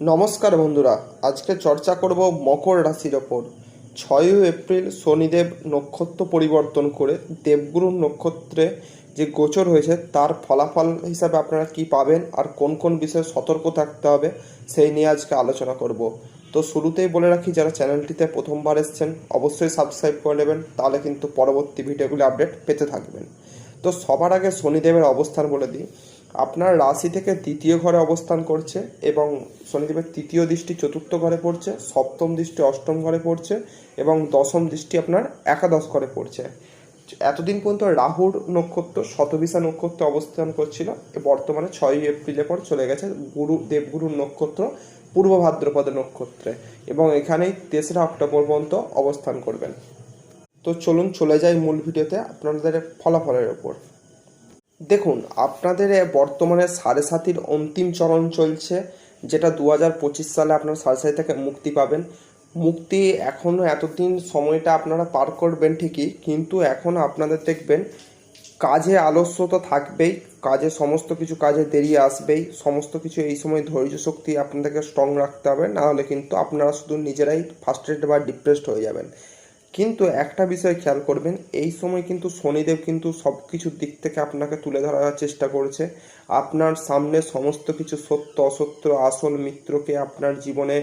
নমস্কার বন্ধুরা, আজকে চর্চা করব মকর রাশির ওপর। ছয়ই এপ্রিল শনিদেব নক্ষত্র পরিবর্তন করে দেবগুরু নক্ষত্রে যে গোচর হয়েছে, তার ফলাফল হিসাবে আপনারা কি পাবেন আর কোন কোন বিষয়ে সতর্ক থাকতে হবে সেই নিয়ে আজকে আলোচনা করব। তো শুরুতেই বলে রাখি, যারা চ্যানেলটিতে প্রথমবার এসছেন, অবশ্যই সাবস্ক্রাইব করে নেবেন, তাহলে কিন্তু পরবর্তী ভিডিওগুলি আপডেট পেতে থাকবেন। তো সবার আগে শনিদেবের অবস্থান বলে দিই। আপনার রাশি থেকে তৃতীয় ঘরে অবস্থান করছে এবং শনিদেবের তৃতীয় দৃষ্টি চতুর্থ ঘরে পড়ছে, সপ্তম দৃষ্টি অষ্টম ঘরে পড়ছে এবং দশম দৃষ্টি আপনার একাদশ ঘরে পড়ছে। এতদিন পর্যন্ত রাহুর নক্ষত্র শতবিশা নক্ষত্রে অবস্থান করছিল। বর্তমানে ছয়ই এপ্রিলের পর চলে গেছে গুরু, দেবগুরুর নক্ষত্র, পূর্ব ভাদ্রপদ নক্ষত্রে এবং এখানেই তেসরা অক্টোবর পর্যন্ত অবস্থান করবেন। তো চলুন চলে যাই মূল ভিডিওতে আপনাদের ফলাফলের ওপর। দেখুন, আপনাদের বর্তমানে সাড়ে সাতির অন্তিম চরণ চলছে, যেটা দু হাজার পঁচিশ সালে আপনারা সাড়ে সাতি থেকে মুক্তি পাবেন। মুক্তি এখনও এতদিন সময়টা আপনারা পার করবেন ঠিকই, কিন্তু এখন আপনাদের দেখবেন, কাজে আলস্য তো থাকবেই, কাজে সমস্ত কিছু কাজে দেরি আসবেই, সমস্ত কিছু এই সময় ধৈর্য শক্তি আপনাদেরকে স্ট্রং রাখতে হবে, নাহলে কিন্তু আপনারা শুধু নিজেরাই ফার্স্ট্রেট বা ডিপ্রেসড হয়ে যাবেন। কিন্তু একটা বিষয় খেয়াল করবেন, এই সময় কিন্তু শনিদেব কিন্তু সব কিছুর দিক থেকে আপনাকে তুলে ধরার চেষ্টা করেছে। আপনার সামনে সমস্ত কিছু সত্য, অসত্য, আসল মিত্রকে আপনার জীবনে,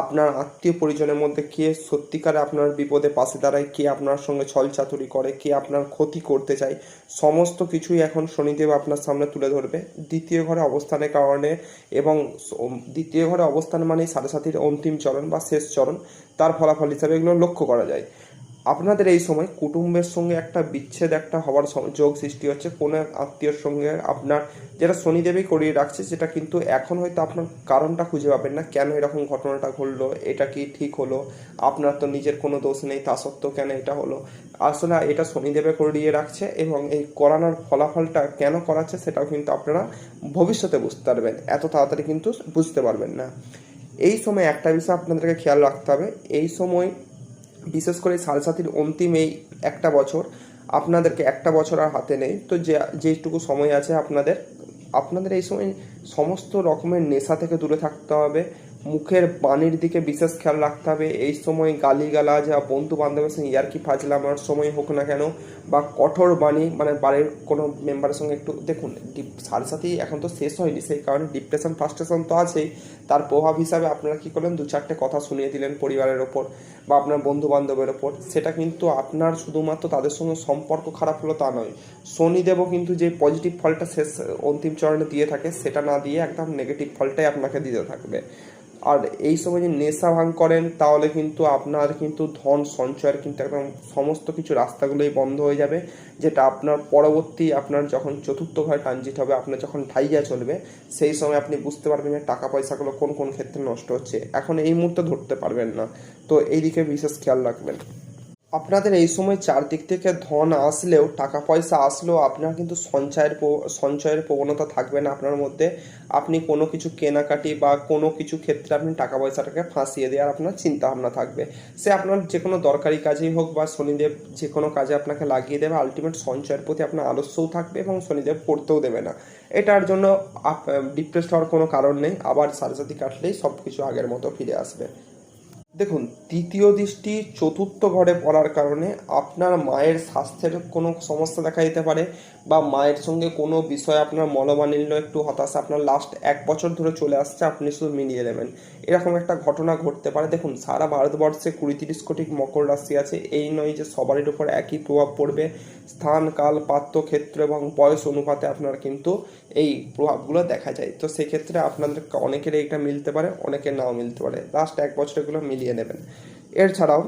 আপনার আত্মীয় পরিজনের মধ্যে কে সত্যিকারে আপনার বিপদে পাশে দাঁড়ায়, কে আপনার সঙ্গে ছলচাতুরি করে, কে আপনার ক্ষতি করতে চায়, সমস্ত কিছুই এখন শনিদেব আপনার সামনে তুলে ধরবে। দ্বিতীয় ঘরে অবস্থানের কারণে এবং দ্বিতীয় ঘরে অবস্থান মানেই সাড়ে সাতির অন্তিম চরণ বা শেষ চরণ। তার ফলাফল হিসাবে এগুলো লক্ষ্য করা যায়। আপনাদের এই সময় কুটুম্বের সঙ্গে একটা বিচ্ছেদ একটা হওয়ার যোগ সৃষ্টি হচ্ছে। কোনো এক আত্মীয়র সঙ্গে আপনার যেটা শনিদেবী করিয়ে রাখছে, সেটা কিন্তু এখন হয়তো আপনার কারণটা খুঁজে পাবেন না। কেন এরকম ঘটনাটা ঘটলো? এটা কি ঠিক হলো? আপনার তো নিজের কোনো দোষ নেই, তা সত্ত্বেও কেন এটা হলো? আসলে এটা শনিদেবে করিয়ে রাখছে এবং এই করানোর ফলাফলটা কেন করাচ্ছে সেটাও কিন্তু আপনারা ভবিষ্যতে বুঝতে পারবেন। এত তাড়াতাড়ি কিন্তু বুঝতে পারবেন না। এই সময় একটা বিষয় আপনাদেরকে খেয়াল রাখতে হবে। এই সময় বিশেষ করে সাড়ে সাতির অন্তিম এই একটা বছর, আপনাদেরকে একটা বছর আর হাতে নেই। তো যে, যেটুকু সময় আছে আপনাদের আপনাদের এই সময় সমস্ত রকমের নেশা থেকে দূরে থাকতে হবে। মুখের বাণীর দিকে বিশেষ খেয়াল রাখতে হবে। এই সময় গালিগালাজ বা বন্ধু বান্ধবের সঙ্গে ইয়ার্কি ফাজলামার সময় হোক না কেন বা কঠোর বাণী মানে বাড়ির কোনো মেম্বারের সঙ্গে একটু দেখুন সাথে এখন তো শেষ হয়নি, সেই কারণে ডিপ্রেশন ফার্স্টেশন তো আছেই। তার প্রভাব হিসাবে আপনারা কী করলেন? দু চারটে কথা শুনিয়ে দিলেন পরিবারের ওপর বা আপনার বন্ধু বান্ধবের ওপর। সেটা কিন্তু আপনার শুধুমাত্র তাদের সঙ্গে সম্পর্ক খারাপ হলো তা নয়। শনিদেবও কিন্তু যে পজিটিভ ফলটা শেষ, অন্তিম চরণে দিয়ে থাকে, সেটা না দিয়ে একদম নেগেটিভ ফলটাই আপনাকে দিতে থাকবে। আর এই সময় যদি নেশা ভাঙ করেন, তাহলে কিন্তু আপনার কিন্তু ধন সঞ্চয়ের কিন্তু একদম সমস্ত কিছু রাস্তাগুলোই বন্ধ হয়ে যাবে। যেটা আপনার পরবর্তী আপনার যখন চতুর্থ ঘরে ট্রানজিট হবে, আপনার যখন ঢাইয়া চলবে, সেই সময় আপনি বুঝতে পারবেন যে টাকা পয়সাগুলো কোন কোন ক্ষেত্রে নষ্ট হচ্ছে। এখন এই মুহূর্তে ধরতে পারবেন না। তো এই দিকে বিশেষ খেয়াল রাখবেন। আপনাদের এই সময় চারদিক থেকে ধন আসলেও টাকা পয়সা আসলেও আপনার কিন্তু সঞ্চয়ের সঞ্চয়ের প্রবণতা থাকবে না আপনার মধ্যে। আপনি কোনো কিছু কেনাকাটি বা কোনো কিছু ক্ষেত্রে আপনি টাকা পয়সাটাকে ফাঁসিয়ে দেওয়ার আপনার চিন্তা ভাবনা থাকবে। সে আপনার যে কোনো দরকারি কাজেই হোক বা শনিদেব যে কোনো কাজে আপনাকে লাগিয়ে দেবে আলটিমেট সঞ্চয়ের প্রতি আপনার আলস্যও থাকবে এবং শনিদেব করতেও দেবে না। এটার জন্য ডিপ্রেসড হওয়ার কোনো কারণ নেই, আবার সাথে কাটলেই সব কিছু আগের মতো ফিরে আসবে। দেখুন, তৃতীয় দৃষ্টি চতুর্থ ঘরে পড়ার কারণে আপনার মায়ের স্বাস্থ্যের কোনো সমস্যা দেখা দিতে পারে বা মায়ের সঙ্গে কোনো বিষয়ে আপনার মনোমালিন্য একটু হতাশা, আপনার লাস্ট এক বছর ধরে চলে আসছে, আপনি শুধু মিলিয়ে নেবেন এরকম একটা ঘটনা ঘটতে পারে। দেখুন, সারা ভারতবর্ষে কুড়ি তিরিশ কোটি মকর রাশি আছে। এই নয় যে সবারই উপর একই প্রভাব পড়বে। স্থান, কাল, পাত্র, ক্ষেত্র এবং বয়স অনুপাতে আপনার কিন্তু এই প্রভাবগুলো দেখা যায়। তো সেক্ষেত্রে আপনাদের অনেকের এইটা মিলতে পারে, অনেকের নাও মিলতে পারে। লাস্ট এক বছর এগুলো মিলিয়ে নেবেন। এছাড়াও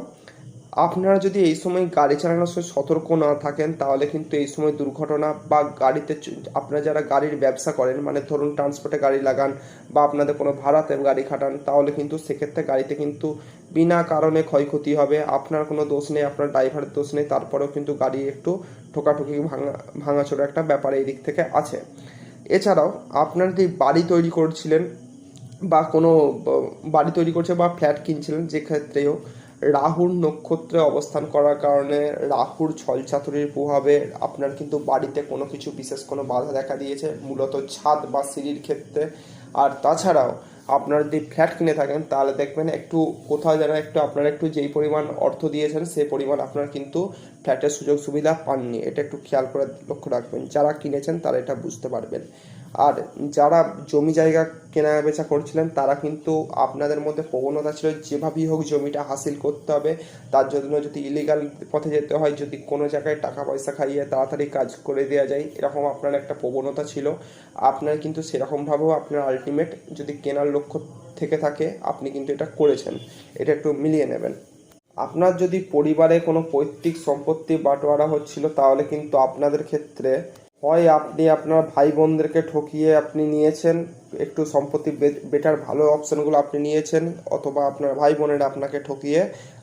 আপনারা যদি এই সময় গাড়ি চালানোর সময় সতর্ক না থাকেন, তাহলে কিন্তু এই সময় দুর্ঘটনা বা গাড়িতে আপনারা যারা গাড়ির ব্যবসা করেন মানে ধরুন ট্রান্সপোর্টে গাড়ি লাগান বা আপনাদের কোনো ভাড়াতে গাড়ি খাটান, তাহলে কিন্তু সেক্ষেত্রে গাড়িতে কিন্তু বিনা কারণে ক্ষয়ক্ষতি হবে। আপনার কোনো দোষ নেই, আপনার ড্রাইভারের দোষ নেই, তারপরেও কিন্তু গাড়ি একটু ঠোকাঠুকি ভাঙা ভাঙাচোরা একটা ব্যাপার এই দিক থেকে আছে। এছাড়াও, আপনার যে বাড়ি তৈরি করছিলেন বা কোনো বাড়ি তৈরি করছে বা ফ্ল্যাট কিনছিলেন যে ক্ষেত্রেও রাহুর নক্ষত্রে অবস্থান করার কারণে রাহুর ছলচাতুরির প্রভাবে আপনার কিন্তু বাড়িতে কোনো কিছু বিশেষ কোনো বাধা দেখা দিয়েছে, মূলত ছাদ বা সিঁড়ির ক্ষেত্রে। আর তাছাড়াও আপনারা যদি ফ্ল্যাট কিনে থাকেন, তাহলে দেখবেন একটু কোথাও যারা একটু আপনারা একটু যেই পরিমাণ অর্থ দিয়েছেন সেই পরিমাণ আপনার কিন্তু ফ্ল্যাটের সুযোগ সুবিধা পাননি। এটা একটু খেয়াল করে লক্ষ্য রাখবেন। যারা কিনেছেন, তারা এটা বুঝতে পারবেন। আর যারা জমি জায়গা কেনা বেচা করছিলেন, তারা কিন্তু আপনাদের মধ্যে প্রবণতা ছিল যেভাবেই হোক জমিটা হাসিল করতে হবে। তার জন্য যদি ইলিগাল পথে যেতে হয়, যদি কোনো জায়গায় টাকা পয়সা খাইয়ে তাড়াতাড়ি কাজ করে দেওয়া যায়, এরকম আপনার একটা প্রবণতা ছিল। আপনার কিন্তু সেরকমভাবেও আপনার আলটিমেট যদি কেনার লক্ষ্য থেকে থাকে, আপনি কিন্তু এটা করেছেন। এটা একটু মিলিয়ে নেবেন। আপনার যদি পরিবারে কোনো পৈতৃক সম্পত্তি বাটোয়ারা হচ্ছিল, তাহলে কিন্তু আপনাদের ক্ষেত্রে হয় আপনি আপনার ভাই বোনদেরকে ঠকিয়ে আপনি নিয়েছেন, একটু সম্পত্তি বেটার ভালো অপশনগুলো আপনি নিয়েছেন, অথবা আপনার ভাই বোনেরা আপনাকে ঠকিয়ে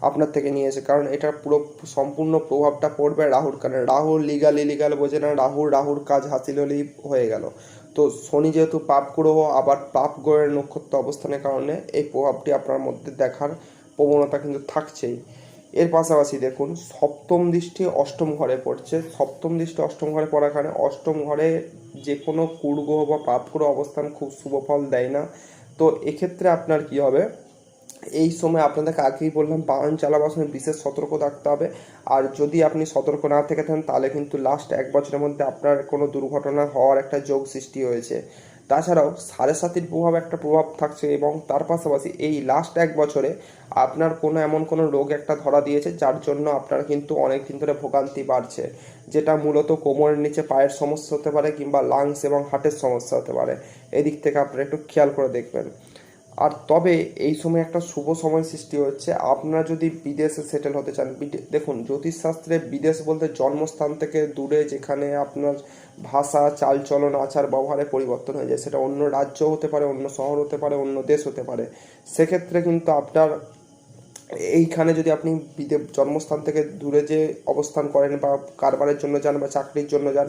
আপনার থেকে নিয়েছে। কারণ এটার পুরো সম্পূর্ণ প্রভাবটা পড়বে রাহুর কারণে রাহু লিগাল ইলিগাল বোঝে না রাহুর রাহুর কাজ হাসিল হলেই হয়ে গেল। তো শনি যেহেতু পাপ গ্রহ, আবার পাপ গ্রহের নক্ষত্র অবস্থানের কারণে এই প্রভাবটি আপনার মধ্যে দেখার প্রবণতা কিন্তু থাকছেই। এর পাশাপাশি দেখুন, সপ্তম দৃষ্টি অষ্টম ঘরে পড়ছে। সপ্তম দৃষ্টি অষ্টম ঘরে পড়ার কারণে অষ্টম ঘরে যে কোনো কুড়গ্রহ বা পাপগ্রহ অবস্থান খুব শুভ ফল দেয় না। তো এক্ষেত্রে আপনার কি হবে? এই সময় আপনাদেরকে আগেই বললাম, বাহন চালাবার সময় বিশেষ সতর্ক থাকতে হবে। আর যদি আপনি সতর্ক না থেকে থাকেন, তাহলে কিন্তু লাস্ট এক বছরের মধ্যে আপনার কোনো দুর্ঘটনা হওয়ার একটা যোগ সৃষ্টি হয়েছে। তাছাড়াও সাড়ে সাতির প্রভাব একটা প্রভাব থাকছে এবং তার পাশাপাশি এই লাস্ট এক বছরে আপনার কোনো এমন কোনো রোগ একটা ধরা দিয়েছে যার জন্য আপনার কিন্তু অনেক দিন ধরে ভোগান্তি বাড়ছে। যেটা মূলত কোমরের নিচে, পায়ের সমস্যা হতে পারে কিংবা লাংস এবং হার্টের সমস্যা হতে পারে। এদিক থেকে আপনারা একটু খেয়াল করে দেখবেন। আর তবে এই সময় একটা শুভ সময় সৃষ্টি হচ্ছে আপনারা যদি বিদেশে সেটেল হতে চান দেখুন, জ্যোতিষশাস্ত্রে বিদেশ বলতে জন্মস্থান থেকে দূরে যেখানে আপনার ভাষা, চালচলন, আচার ব্যবহারে পরিবর্তন হয়ে যায়। সেটা অন্য রাজ্য হতে পারে, অন্য শহর হতে পারে, অন্য দেশ হতে পারে। সেক্ষেত্রে কিন্তু আপনার এইখানে যদি আপনি জন্মস্থান থেকে দূরে যে অবস্থান করেন বা কারবারের জন্য যান বা চাকরির জন্য যান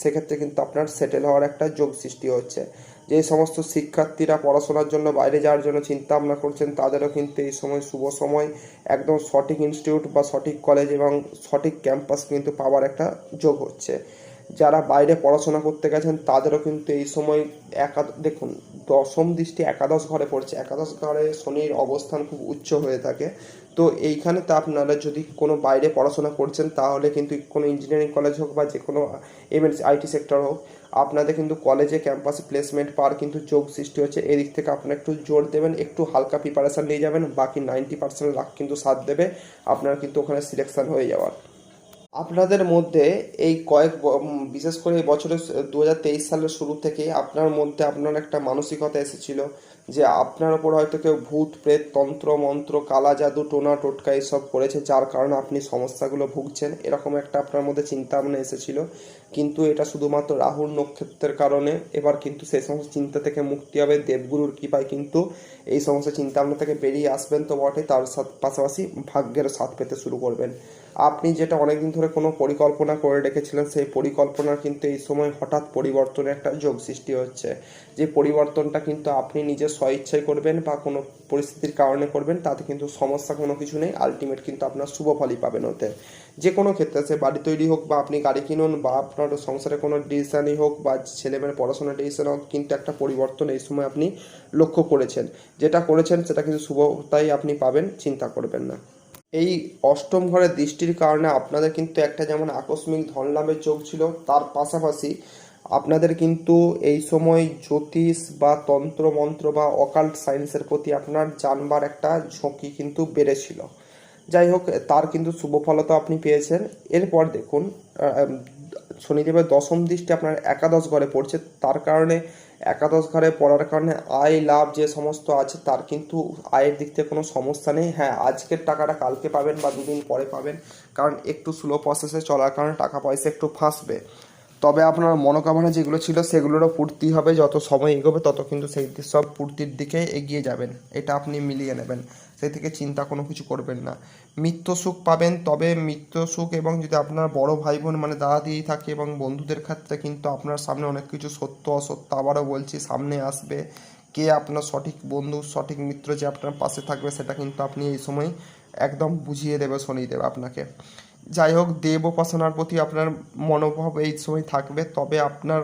সেক্ষেত্রে কিন্তু আপনার সেটেল হওয়ার একটা যোগ সৃষ্টি হচ্ছে। যে সমস্ত শিক্ষার্থীরা পড়াশোনার জন্য বাইরে যাওয়ার জন্য চিন্তা ভাবনা করছেন, তাদেরও কিন্তু এই সময় শুভ সময়। একদম সঠিক ইনস্টিটিউট বা সঠিক কলেজ এবং সঠিক ক্যাম্পাস কিন্তু পাওয়ার একটা যোগ হচ্ছে। যারা বাইরে পড়াশোনা করতে গেছেন, তাদেরও কিন্তু এই সময় একা দেখুন, দশম দৃষ্টি একাদশ ঘরে পড়ছে। একাদশ ঘরে শনির অবস্থান খুব উচ্চ হয়ে থাকে। তো এইখানে তো আপনারা যদি কোনো বাইরে পড়াশোনা করছেন, তাহলে কিন্তু কোনো ইঞ্জিনিয়ারিং কলেজ হোক বা যে কোনো এমএনস আইটি সেক্টর হোক আপনাদের কিন্তু কলেজে ক্যাম্পাসে প্লেসমেন্ট পাওয়ার কিন্তু যোগ সৃষ্টি হচ্ছে। এদিক থেকে আপনারা একটু জোর দেবেন, একটু হালকা প্রিপারেশান নিয়ে যাবেন, বাকি নাইনটি পার্সেন্ট লাখ কিন্তু সাথ দেবে, আপনার কিন্তু ওখানে সিলেকশান হয়ে যাওয়ার। আপনাদের মধ্যে এই কয়েক বিশেষ করে এই বছরের দু হাজার তেইশ সালের শুরু থেকে আপনার মধ্যে আপনার একটা মানসিকতা এসেছিল। যে আপনার ওপর হয়তো কেউ ভূত, প্রেত, তন্ত্র, মন্ত্র, কালা জাদু, টোনা, টোটকা এইসব করেছে, যার কারণে আপনি সমস্যাগুলো ভুগছেন। এরকম একটা আপনার মধ্যে চিন্তা ভাবনা এসেছিল। কিন্তু এটা শুধুমাত্র রাহুর নক্ষত্রের কারণে। এবার কিন্তু সেই সমস্ত চিন্তা থেকে মুক্তি হবে দেবগুরুর কৃপায়। কিন্তু এই সমস্ত চিন্তা ভাবনা থেকে বেরিয়ে আসবেন তো বটে তার পাশাপাশি ভাগ্যের সাথ পেতে শুরু করবেন। আপনি যেটা অনেকদিন ধরে কোনো পরিকল্পনা করে রেখেছিলেন, সেই পরিকল্পনার কিন্তু এই সময় হঠাৎ পরিবর্তনের একটা যোগ সৃষ্টি হচ্ছে। যে পরিবর্তনটা কিন্তু আপনি নিজের স্বইচ্ছায় করবেন বা কোনো পরিস্থিতির কারণে করবেন, তাতে কিন্তু সমস্যা কোনো কিছু নেই। আলটিমেট কিন্তু আপনার শুভ ফলই পাবেন ওতে। যে কোনো ক্ষেত্রে সে বাড়ি তৈরি হোক বা আপনি গাড়ি কিনুন বা আপনার সংসারে কোনো ডিসিশনই হোক বা ছেলেমেয়ের পড়াশোনার ডিসিশন হোক, কিন্তু একটা পরিবর্তন এই সময় আপনি লক্ষ্য করেছেন। যেটা করেছেন সেটা কিন্তু শুভতাই আপনি পাবেন, চিন্তা করবেন না। এই অষ্টম ঘরের দৃষ্টির কারণে আপনাদের কিন্তু একটা যেমন আকস্মিক ধন চোখ ছিল, তার পাশাপাশি আপনাদের কিন্তু এই সময় জ্যোতিষ বা তন্ত্র মন্ত্র বা অকাল্ট সায়েন্সের প্রতি আপনার জানবার একটা ঝুঁকি কিন্তু বেড়েছিল। যাই হোক, তার কিন্তু শুভ ফলতা আপনি পেয়েছেন। এরপর দেখুন শনিদেবের দশম দৃষ্টি আপনার একাদশ ঘরে পড়ছে। তার কারণে একাদশ ঘরে পড়ার কারণে আয়, লাভ যে সমস্ত আছে, তার কিন্তু আয়ের দিক থেকে কোনো সমস্যা নেই। হ্যাঁ আজকের টাকাটা কালকে পাবেন বা দুদিন পরে পাবেন। কারণ একটু স্লো প্রসেসে চলার কারণে টাকা পয়সা একটু ফাঁসবে। তবে আপনার মনোকামনা যেগুলো ছিল সেগুলোরও পূর্তি হবে, যত সময় এগোবে তত কিন্তু সেই সব পূর্তির দিকে এগিয়ে যাবেন। এটা আপনি মিলিয়ে নেবেন। সেই থেকে চিন্তা কোনো কিছু করবেন না। মৃত্যু সুখ পাবেন, তবে মৃত্যু সুখ এবং যদি আপনার বড় ভাই বোন মানে দাদা দিদি থাকে এবং বন্ধুদের ক্ষেত্রে কিন্তু আপনার সামনে অনেক কিছু সত্য, অসত্য আবারও বলছি, সামনে আসবে। কে আপনার সঠিক বন্ধু, সঠিক মিত্র যে আপনার পাশে থাকবে, সেটা কিন্তু আপনি এই সময় একদম বুঝিয়ে দেবে শনি দেবে আপনাকে। যাই হোক দেব উপাসনার প্রতি আপনার মনোভাব এই সময় থাকবে। তবে আপনার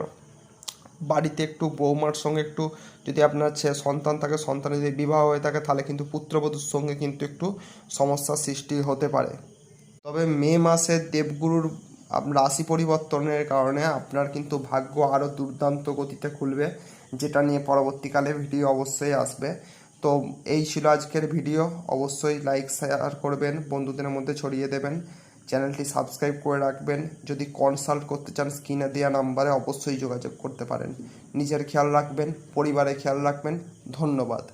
বাড়িতে একটু বৌমার সঙ্গে একটু যদি আপনার সন্তান থাকে সন্তান যদি বিবাহ হয়ে থাকে, তাহলে কিন্তু পুত্রবধূর সঙ্গে কিন্তু একটু সমস্যার সৃষ্টি হতে পারে। তবে মে মাসে দেবগুরুর রাশি পরিবর্তনের কারণে আপনার কিন্তু ভাগ্য আরও দুর্দান্ত গতিতে খুলবে, যেটা নিয়ে পরবর্তীকালে ভিডিও অবশ্যই আসবে। তো এই ছিল আজকের ভিডিও। অবশ্যই লাইক শেয়ার করবেন, বন্ধুদের মধ্যে ছড়িয়ে দেবেন। চ্যানেলটি সাবস্ক্রাইব করে রাখবেন। যদি কনসাল্ট করতে চান, স্ক্রিনে দেওয়া নাম্বারে অবশ্যই যোগাযোগ করতে পারেন। নিজের খেয়াল রাখবেন, পরিবারের খেয়াল রাখবেন। ধন্যবাদ।